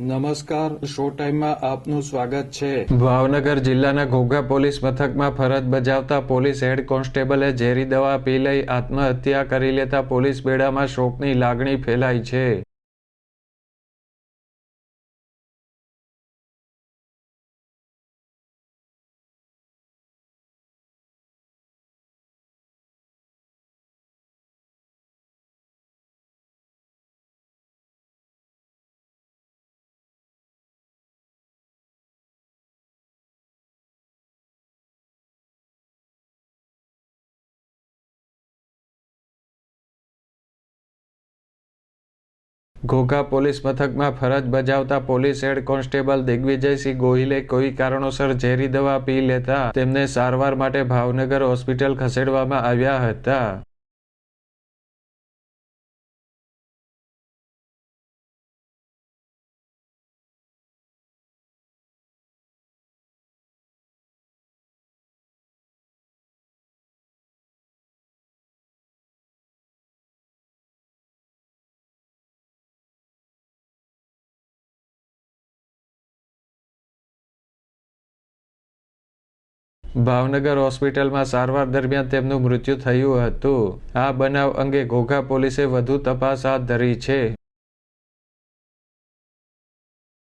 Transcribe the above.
નમસ્કાર શો ટાઈમમાં આપનું સ્વાગત છે. ભાવનગર જિલ્લાના ઘોઘા પોલીસ મથકમાં ફરજ બજાવતા પોલીસ હેડ કોન્સ્ટેબલે ઝેરી દવા પી લઈ આત્મહત્યા કરી લેતા પોલીસ બેડામાં શોકની લાગણી ફેલાઈ છે. ઘોઘા પોલીસ મથકમાં ફરજ બજાવતા પોલીસ હેડ કોન્સ્ટેબલ દિગ્વિજયસિંહ ગોહિલે કોઈ કારણોસર ઝેરી દવા પી લેતા તેમને સારવાર માટે ભાવનગર હોસ્પિટલ ખસેડવામાં આવ્યા હતા. ભાવનગર હોસ્પિટલમાં સારવાર દરમિયાન તેમનું મૃત્યુ થયું હતું. આ બનાવ અંગે ઘોઘા પોલીસે વધુ તપાસ હાથ ધરી છે.